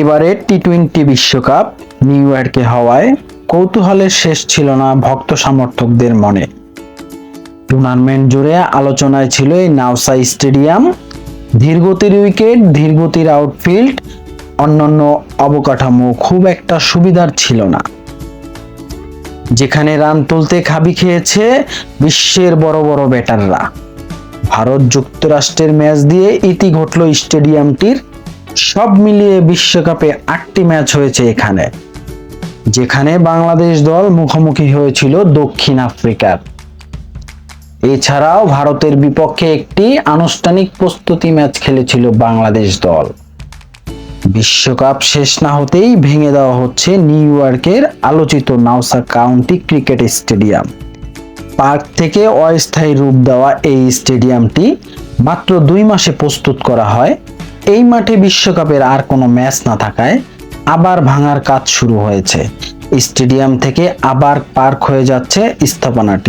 এবারে T twenty বিশ্বকাপ new ইয়র্কে হওয়ায় কৌতূহলের শেষ ছিল না ভক্ত সমর্থকদের মনে। টুর্নামেন্ট জুড়ে আলোচনায় ছিল এই নাওসা স্টেডিয়াম। ধীরগতির উইকেট, ধীরগতির আউটফিল্ড, অন্যান্য অবকাঠামো খুব একটা সুবিধার ছিল না। যেখানে রান তুলতে খাবি খেয়েছে বিশ্বের বড় বড় ব্যাটাররা। ভারত যুক্তরাষ্ট্রের ম্যাচ দিয়ে ইতি ঘটল স্টেডিয়ামটির সব মিলিয়ে বিশ্বকাপে আটটি ম্যাচ হয়েছে এখানে, যেখানে বাংলাদেশ দল মুখোমুখি হয়েছিল দক্ষিণ আফ্রিকার। এছাড়াও ভারতের বিপক্ষে একটি আনুষ্ঠানিক প্রস্তুতি ম্যাচ খেলেছিল বাংলাদেশ দল। বিশ্বকাপ শেষ না হতেই ভেঙে দেওয়া হচ্ছে নিউ ইয়র্কের আলোচিত Nassau county cricket stadium. Park থেকে অস্থায়ী রূপ দেওয়া এই স্টেডিয়ামটি মাত্র দুই মাসে প্রস্তুত করা হয় এই মাঠে বিশ্বকাপের আর কোনো ম্যাচ না থাকায় আবার ভাঙার কাজ শুরু হয়েছে। স্টেডিয়াম থেকে আবার পার্ক হয়ে যাচ্ছে স্থাপনাটি।